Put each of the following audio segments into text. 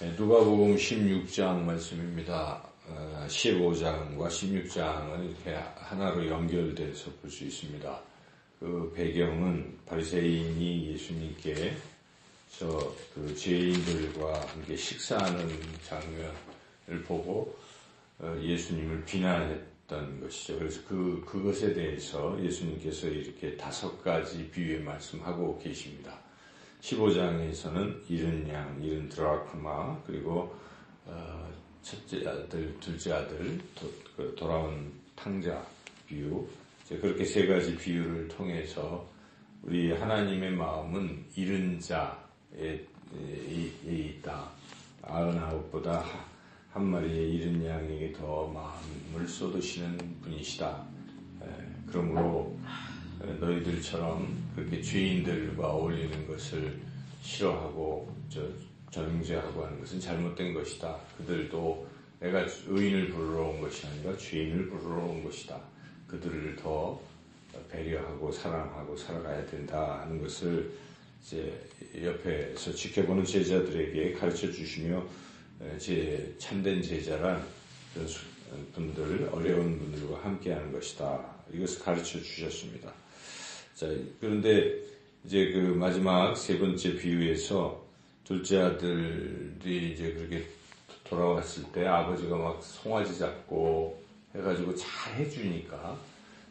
네, 누가복음 16장 말씀입니다. 15장과 어, 16장은 이렇게 하나로 연결돼서 볼 수 있습니다. 그 배경은 바리새인이 예수님께 저그 죄인들과 함께 식사하는 장면을 보고 어, 예수님을 비난했던 것이죠. 그래서 그 그것에 대해서 예수님께서 이렇게 다섯 가지 비유의 말씀하고 계십니다. 15장에서는 이른 양, 이른 드라크마, 그리고 어, 첫째 아들, 둘째 아들, 도, 그 돌아온 탕자 비유, 그렇게 세 가지 비유를 통해서 우리 하나님의 마음은 이른 자에 있다. 아흔아홉보다 한 마리의 이른 양에게 더 마음을 쏟으시는 분이시다. 그러므로 너희들처럼 그렇게 죄인들과 어울리는 것을 싫어하고 저 정죄하고 하는 것은 잘못된 것이다. 그들도 내가 의인을 부르러 온 것이 아니라 죄인을 부르러 온 것이다. 그들을 더 배려하고 사랑하고 살아가야 된다 하는 것을 이제 옆에서 지켜보는 제자들에게 가르쳐 주시며 제 참된 제자란 분들 어려운 분들과 함께하는 것이다. 이것을 가르쳐 주셨습니다. 자, 그런데 이제 그 마지막 세 번째 비유에서 둘째 아들이 이제 그렇게 돌아왔을 때 아버지가 막 송아지 잡고 해가지고 잘 해주니까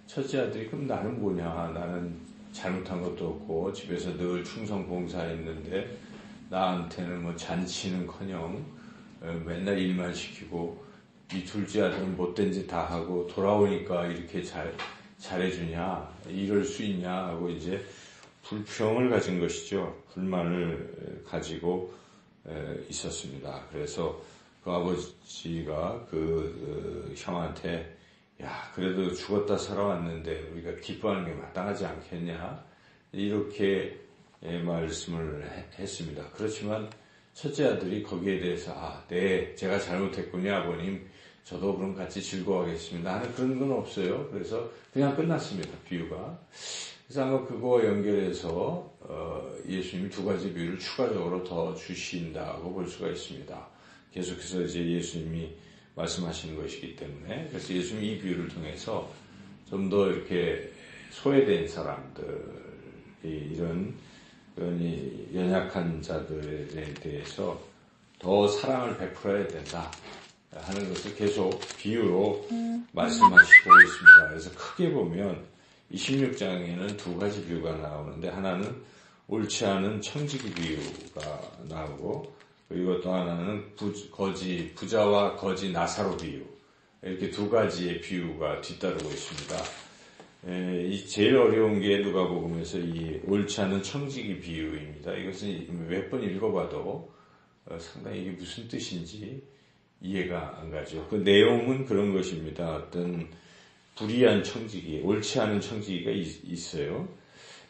첫째 아들이 그럼 나는 뭐냐? 나는 잘못한 것도 없고 집에서 늘 충성 봉사했는데 나한테는 뭐 잔치는커녕 어, 맨날 일만 시키고 이 둘째 아들은 못된 짓 다 하고 돌아오니까 이렇게 잘 잘해주냐, 이럴 수 있냐 하고 이제 불평을 가진 것이죠. 불만을 가지고 있었습니다. 그래서 그 아버지가 그, 그 형한테 야, 그래도 죽었다 살아왔는데 우리가 기뻐하는 게 마땅하지 않겠냐? 이렇게 말씀을 했습니다. 그렇지만 첫째 아들이 거기에 대해서 아, 네, 제가 잘못했군요, 아버님. 저도 그럼 같이 즐거워하겠습니다. 하는 그런 건 없어요. 그래서 그냥 끝났습니다. 비유가. 그래서 아마 그거와 연결해서 어, 예수님이 두 가지 비유를 추가적으로 더 주신다고 볼 수가 있습니다. 계속해서 이제 예수님이 말씀하시는 것이기 때문에 그래서 예수님이 이 비유를 통해서 좀 더 이렇게 소외된 사람들이 이런 연약한 자들에 대해서 더 사랑을 베풀어야 된다. 하는 것을 계속 비유로 음. 말씀하시고 있습니다. 그래서 크게 보면 26장에는 두 가지 비유가 나오는데 하나는 옳지 않은 청지기 비유가 나오고 그리고 또 하나는 부, 거지 부자와 거지 나사로 비유 이렇게 두 가지의 비유가 뒤따르고 있습니다. 에, 이 제일 어려운 게 누가복음에서 이 옳지 않은 청지기 비유입니다. 이것은 몇 번 읽어봐도 어, 상당히 이게 무슨 뜻인지 이해가 안 가죠. 그 내용은 그런 것입니다. 어떤 불의한 청지기, 옳지 않은 청지기가 있, 어요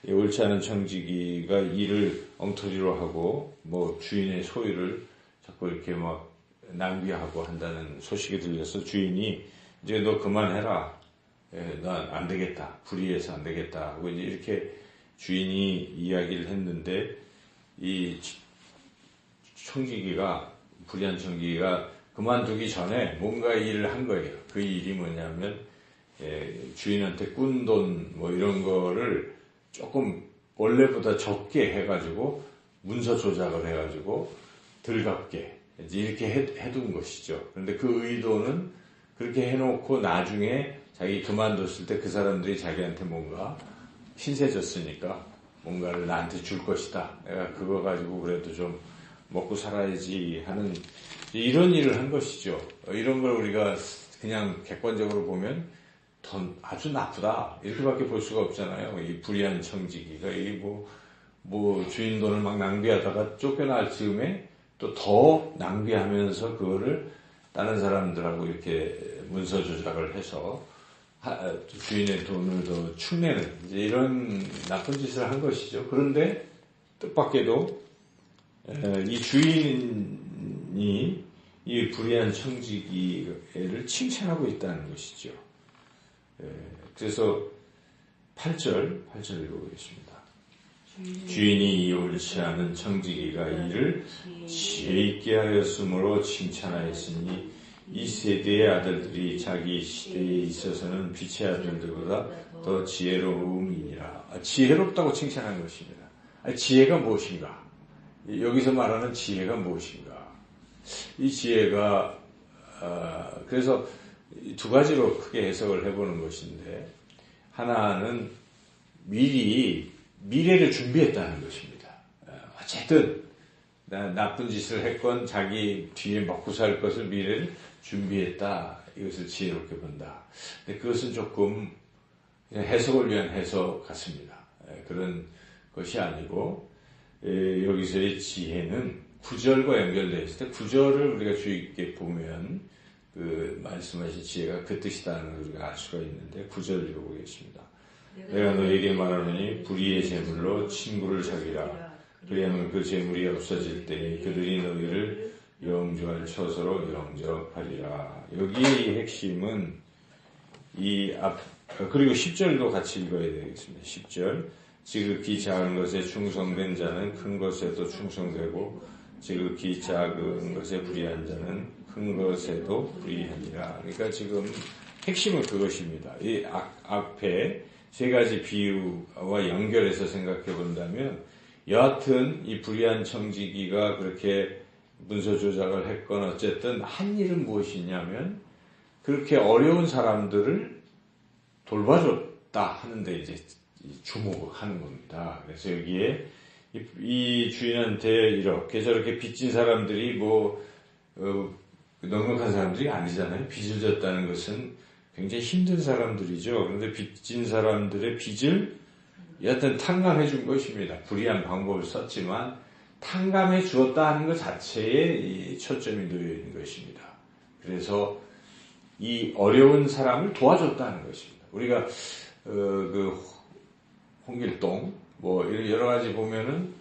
옳지 않은 청지기가 일을 엉터리로 하고 뭐 주인의 소유를 자꾸 이렇게 막 낭비하고 한다는 소식이 들려서 주인이 이제 너 그만해라. 예, 난안 되겠다. 불의해서 안 되겠다. 하고 이제 이렇게 주인이 이야기를 했는데 이 청지기가 불의한 청지기가 그만두기 전에 뭔가 일을 한 거예요. 그 일이 뭐냐면 예, 주인한테 꾼 돈 뭐 이런 거를 조금 원래보다 적게 해가지고 문서 조작을 해가지고 덜 갚게 이렇게 해, 둔 것이죠. 그런데 그 의도는 그렇게 해놓고 나중에 자기 그만뒀을 때 그 사람들이 자기한테 뭔가 신세 졌으니까 뭔가를 나한테 줄 것이다. 내가 그거 가지고 그래도 좀 먹고 살아야지 하는 이런 일을 한 것이죠. 이런 걸 우리가 그냥 객관적으로 보면 더 아주 나쁘다 이렇게밖에 볼 수가 없잖아요. 이 불의한 청지기가 이뭐 뭐 주인 돈을 막 낭비하다가 쫓겨날 즈음에 또 더 낭비하면서 그거를 다른 사람들하고 이렇게 문서 조작을 해서 주인의 돈을 더 축내는 이런 나쁜 짓을 한 것이죠. 그런데 뜻밖에도 이 주인 이 이 불의한 청지기를 칭찬하고 있다는 것이죠. 그래서 8절, 8절 읽어보겠습니다. 주인이 옳지 않은 청지기가 이를 지혜 있게 하였으므로 칭찬하였으니 이 세대의 아들들이 자기 시대에 있어서는 빛의 아들들보다 더 지혜로움이니라. 아, 지혜롭다고 칭찬한 것입니다. 아니, 지혜가 무엇인가? 여기서 말하는 지혜가 무엇인가? 이 지혜가 아, 그래서 두 가지로 크게 해석을 해보는 것인데 하나는 미리 미래를 준비했다는 것입니다. 아, 어쨌든 나쁜 짓을 했건 자기 뒤에 먹고 살 것을 미래를 준비했다. 이것을 지혜롭게 본다. 근데 그것은 조금 해석을 위한 해석 같습니다. 예, 그런 것이 아니고 예, 여기서의 지혜는 구절과 연결되어 있을 때 구절을 우리가 주의 깊게 보면 그 말씀하신 지혜가 그 뜻이다는 걸 우리가 알 수가 있는데 구절 읽어보겠습니다. 내가 너에게 말하노니 불의의 제물로 친구를 사귀라. 그리하면 그 제물이 없어질 때 그들이 너희를 영주할 처소로 영접하리라. 여기의 이 핵심은 이 앞, 그리고 10절도 같이 읽어야 되겠습니다. 10절. 지극히 작은 것에 충성된 자는 큰 것에도 충성되고 지극히 작은 것에 불의한 자는 큰 것에도 불의하니라. 그러니까 지금 핵심은 그것입니다. 이 앞, 앞에 세 가지 비유와 연결해서 생각해 본다면 여하튼 이 불의한 청지기가 그렇게 문서 조작을 했건 어쨌든 한 일은 무엇이냐면 그렇게 어려운 사람들을 돌봐줬다 하는데 이제 주목을 하는 겁니다. 그래서 여기에 이, 이 주인한테 이렇게 저렇게 빚진 사람들이 뭐 어, 넉넉한 사람들이 아니잖아요. 빚을 졌다는 것은 굉장히 힘든 사람들이죠. 그런데 빚진 사람들의 빚을 여하튼 탕감해 준 것입니다. 불의한 방법을 썼지만 탕감해 주었다 하는 것 자체에 초점이 놓여 있는 것입니다. 그래서 이 어려운 사람을 도와줬다는 것입니다. 우리가 어, 그 홍길동 뭐 여러 가지 보면은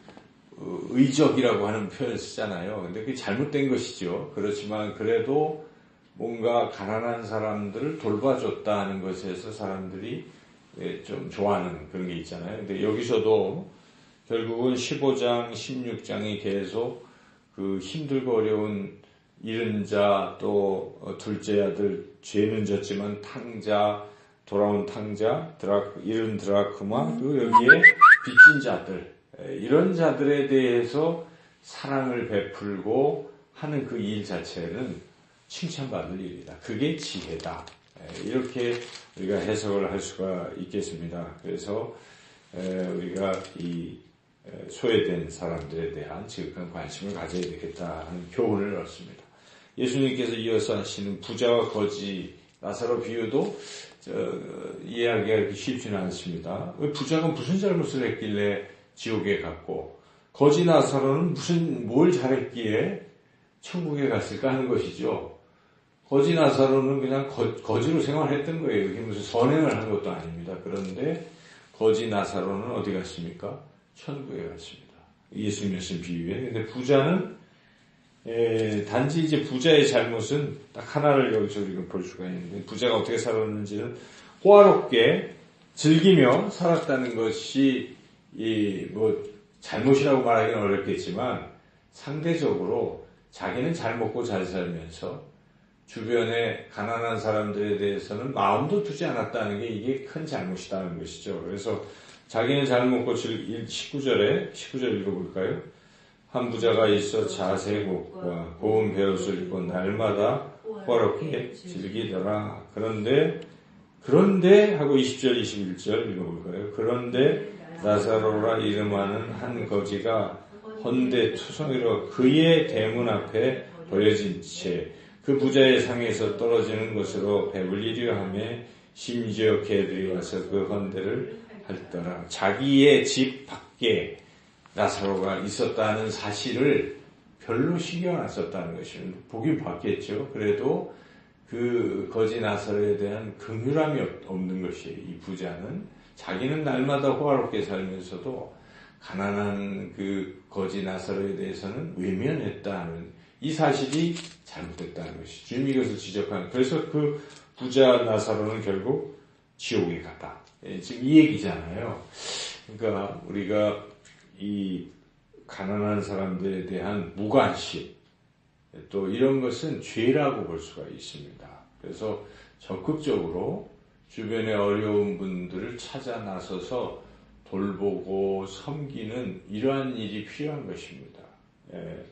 어, 의적이라고 하는 표현을 쓰잖아요. 근데 그게 잘못된 것이죠. 그렇지만 그래도 뭔가 가난한 사람들을 돌봐줬다는 것에서 사람들이 예, 좀 좋아하는 그런 게 있잖아요. 근데 여기서도 결국은 15장, 16장이 계속 그 힘들고 어려운 잃은 자, 또 어, 둘째 아들, 죄는 졌지만 탕자, 돌아온 탕자, 드라, 잃은 드라크마, 그리고 여기에 빚진 자들, 이런 자들에 대해서 사랑을 베풀고 하는 그 일 자체는 칭찬받을 일이다. 그게 지혜다. 이렇게 우리가 해석을 할 수가 있겠습니다. 그래서 우리가 이 소외된 사람들에 대한 지극한 관심을 가져야 되겠다 하는 교훈을 얻습니다. 예수님께서 이어서 하시는 부자와 거지 나사로 비유도 이해하기가 쉽지는 않습니다. 부자가 무슨 잘못을 했길래 지옥에 갔고 거지 나사로는 무슨 뭘 잘했기에 천국에 갔을까 하는 것이죠. 거지 나사로는 그냥 거, 지로 생활했던 거예요. 이게 무슨 선행을 한 것도 아닙니다. 그런데 거지 나사로는 어디 갔습니까? 천국에 갔습니다. 예수님 말씀 비유에. 근데 부자는 에, 단지 이제 부자의 잘못은 딱 하나를 여기서 우리가 볼 수가 있는데 부자가 어떻게 살았는지는 호화롭게 즐기며 살았다는 것이 이 뭐 잘못이라고 말하기는 어렵겠지만 상대적으로 자기는 잘 먹고 잘 살면서 주변에 가난한 사람들에 대해서는 마음도 두지 않았다는 게 이게 큰 잘못이라는 것이죠. 그래서 자기는 잘 먹고 19절에 19절 읽어볼까요? 한 부자가 있어 자세고 고운 배옷을 입고 날마다 호롭게 즐기더라. 그런데 그런데 하고 20절 21절 읽어볼까요? 그런데 나사로라 이름하는 한 거지가 헌데 투성이로 그의 대문 앞에 버려진 채 그 부자의 상에서 떨어지는 것으로 배불리려 하며 심지어 개들이 와서 그 헌대를 할더라. 자기의 집 밖에 나사로가 있었다는 사실을 별로 신경 안 썼다는 것입니다. 보긴 봤겠죠. 그래도 그 거지 나사로에 대한 긍휼함이 없는 것이에요. 이 부자는 자기는 날마다 호화롭게 살면서도 가난한 그 거지 나사로에 대해서는 외면했다는 이 사실이 잘못됐다는 것이 주님 이 것을 지적하는 그래서 그 부자 나사로는 결국 지옥에 갔다. 예, 지금 이 얘기잖아요. 그러니까 우리가 이 가난한 사람들에 대한 무관심, 또 이런 것은 죄라고 볼 수가 있습니다. 그래서 적극적으로 주변의 어려운 분들을 찾아 나서서 돌보고 섬기는 이러한 일이 필요한 것입니다. 예.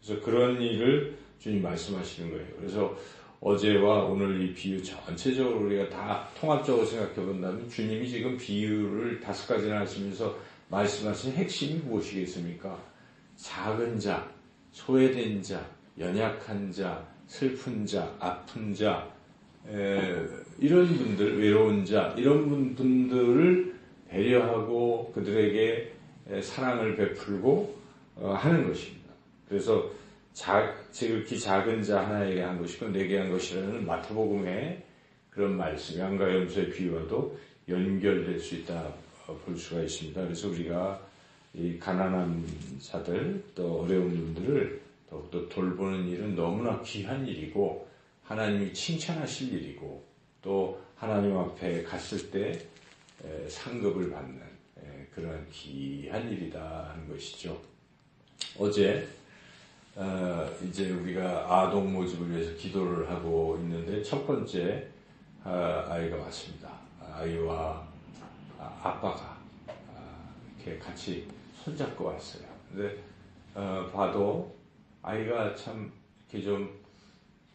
그래서 그런 일을 주님 말씀하시는 거예요. 그래서 어제와 오늘 이 비유 전체적으로 우리가 다 통합적으로 생각해 본다면 주님이 지금 비유를 다섯 가지나 하시면서 말씀하신 핵심이 무엇이겠습니까? 작은 자, 소외된 자, 연약한 자, 슬픈 자, 아픈 자, 에, 이런 분들, 외로운 자, 이런 분들을 배려하고 그들에게 사랑을 베풀고 어, 하는 것입니다. 그래서 자, 지극히 작은 자 하나에게 한 것이고 내게 한 것이라는 마태복음의 그런 말씀, 양가염소의 비유와도 연결될 수 있다 볼 수가 있습니다. 그래서 우리가 이 가난한 자들 또 어려운 분들을 더욱더 돌보는 일은 너무나 귀한 일이고 하나님이 칭찬하실 일이고 또 하나님 앞에 갔을 때 상급을 받는 그러한 귀한 일이다 하는 것이죠. 어제 어, 이제 우리가 아동 모집을 위해서 기도를 하고 있는데 첫 번째 아, 아이가 왔습니다. 아이와 아빠가 아, 이렇게 같이 손잡고 왔어요. 근데 어, 봐도 아이가 참 이렇게 좀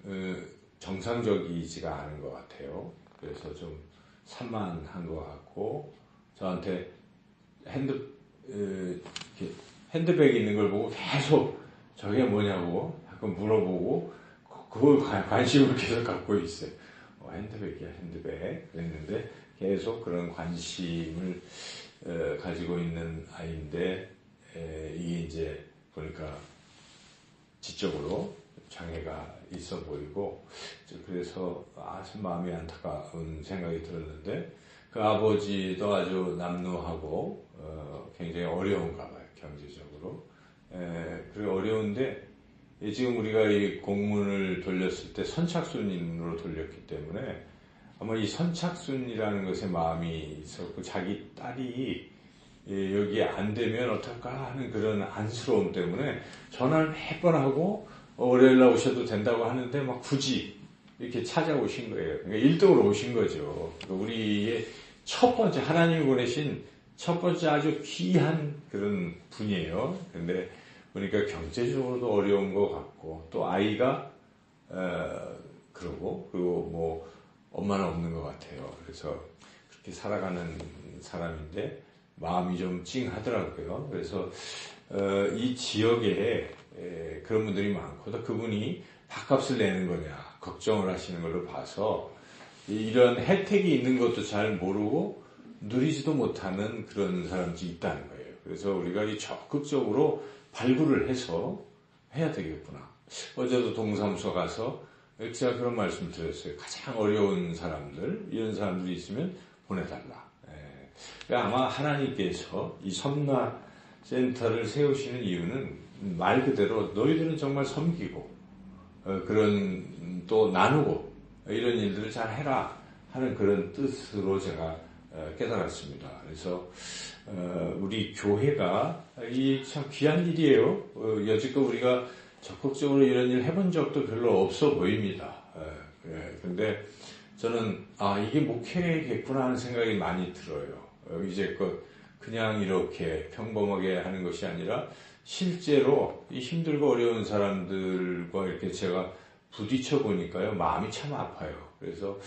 어, 정상적이지가 않은 것 같아요. 그래서 좀 산만한 것 같고 저한테 핸드 어, 핸드백 있는 걸 보고 계속 저게 뭐냐고 가끔 물어보고 그걸 관심을 계속 갖고 있어요. 어, 핸드백이야 핸드백 그랬는데 계속 그런 관심을 어, 가지고 있는 아이인데 에, 이게 이제 보니까 지적으로 장애가 있어 보이고 그래서 아주 마음이 안타까운 생각이 들었는데 그 아버지도 아주 남루하고 어, 굉장히 어려운가 봐요 경제적으로. 에, 그래 어려운데 지금 우리가 이 공문을 돌렸을 때 선착순으로 돌렸기 때문에 아마 이 선착순이라는 것에 마음이 있었고 자기 딸이 여기 안 되면 어떨까 하는 그런 안쓰러움 때문에 전화를 몇번 하고 월요일 날 오셔도 된다고 하는데 막 굳이 이렇게 찾아오신 거예요. 그러니까 1등으로 오신 거죠. 그러니까 우리의 첫 번째 하나님이 보내신 첫 번째 아주 귀한 그런 분이에요. 근데 보니까 경제적으로도 어려운 것 같고 또 아이가 어, 그러고 그리고 뭐 엄마는 없는 것 같아요. 그래서 그렇게 살아가는 사람인데 마음이 좀 찡하더라고요. 그래서 어, 이 지역에 에, 그런 분들이 많고 또 그분이 밥값을 내는 거냐 걱정을 하시는 걸로 봐서 이런 혜택이 있는 것도 잘 모르고 누리지도 못하는 그런 사람들이 있다는 거예요. 그래서 우리가 이 적극적으로 발굴을 해서 해야 되겠구나. 어제도 동사무소 가서 제가 그런 말씀 드렸어요. 가장 어려운 사람들, 이런 사람들이 있으면 보내달라. 예. 아마 하나님께서 이 섬나 센터를 세우시는 이유는 말 그대로 너희들은 정말 섬기고 어, 그런 또 나누고 이런 일들을 잘 해라 하는 그런 뜻으로 제가 어, 깨달았습니다. 그래서 어, 우리 교회가 이 참 귀한 일이에요. 여지껏 우리가 적극적으로 이런 일을 해본 적도 별로 없어 보입니다. 그런데 저는 아 이게 목회겠구나 하는 생각이 많이 들어요. 이제껏 그냥 이렇게 평범하게 하는 것이 아니라 실제로 이 힘들고 어려운 사람들과 이렇게 제가 부딪혀 보니까요 마음이 참 아파요. 그래서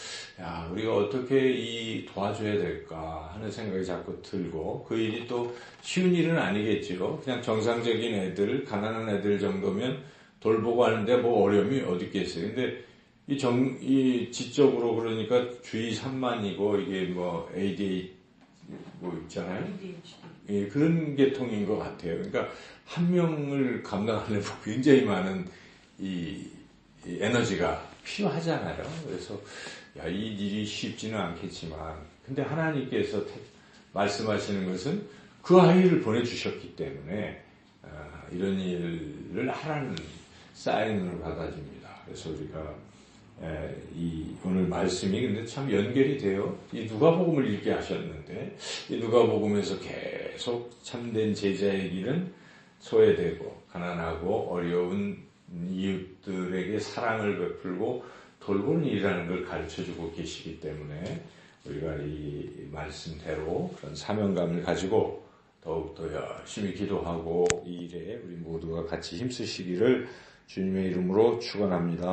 야 우리가 어떻게 이 도와줘야 될까 하는 생각이 자꾸 들고 그 일이 또 쉬운 일은 아니겠죠. 그냥 정상적인 애들 가난한 애들 정도면 돌보고 하는데 뭐 어려움이 어디 있겠어요. 근데 이 정, 이 지적으로 그러니까 주의 3만이고 이게 뭐 ADA 뭐 있잖아요. 예, 그런 계통인 것 같아요. 그러니까 한 명을 감당하려면 굉장히 많은 이, 이 에너지가 필요하잖아요. 그래서 야, 이 일이 쉽지는 않겠지만, 근데 하나님께서 말씀하시는 것은 그 아이를 보내주셨기 때문에 어, 이런 일을 하라는 사인을 받아줍니다. 그래서 우리가 에, 이 오늘 말씀이 근데 참 연결이 돼요. 이 누가복음을 읽게 하셨는데 이 누가복음에서 계속 계속 참된 제자의 길은 소외되고 가난하고 어려운 이웃들에게 사랑을 베풀고 돌보는 일이라는 걸 가르쳐주고 계시기 때문에 우리가 이 말씀대로 그런 사명감을 가지고 더욱더 열심히 기도하고 이 일에 우리 모두가 같이 힘쓰시기를 주님의 이름으로 축원합니다.